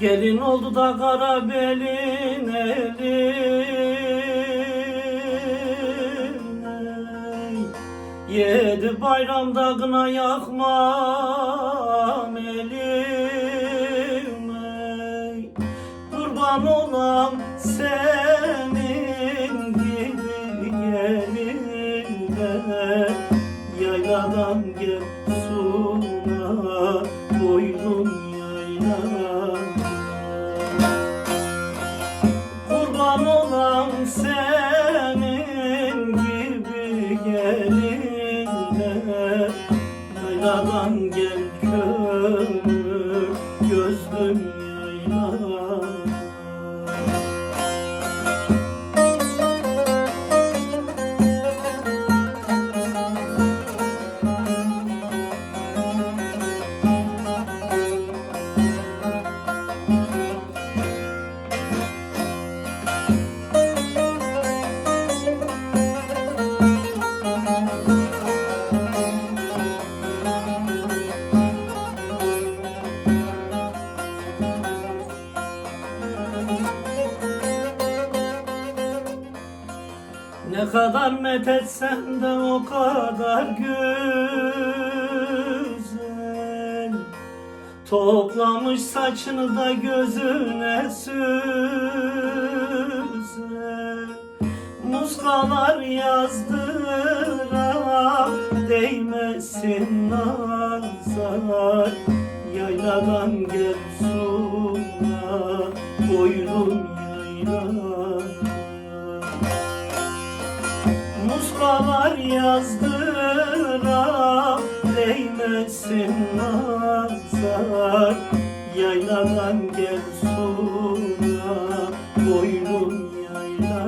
Gelin oldu da kara belin eline Yedi bayramda kına yakmam elime Kurban olam senin gibi geline Yayladan gel suna boynum yayla Yayladan gel kömür Ne kadar methetsen de o kadar güzel. Toplamış saçını da gözüne süzer Muskalar yazdıra değmesin nazar. Yayladan gel suna boylum yayla Muskalar yazdıra değmesin nazar. Yayladan gel suna boynum yayla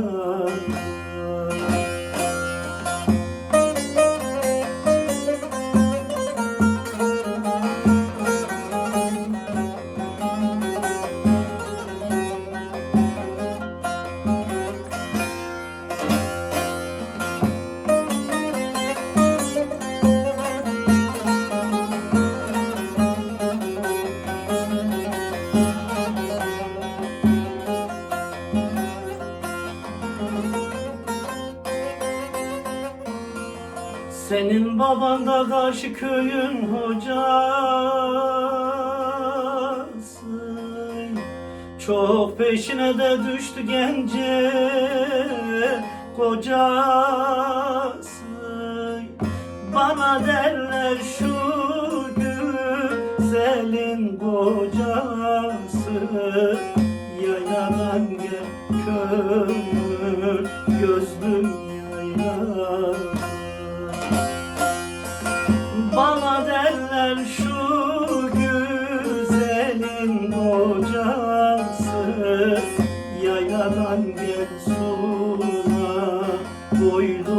Senin baban da karşı köyün hocası. Çok peşine de düştü gence kocası. Bana derler şu güzelin kocası. Yayladan gel köy Gel şu güzelin kocası Yayladan gel suna boylu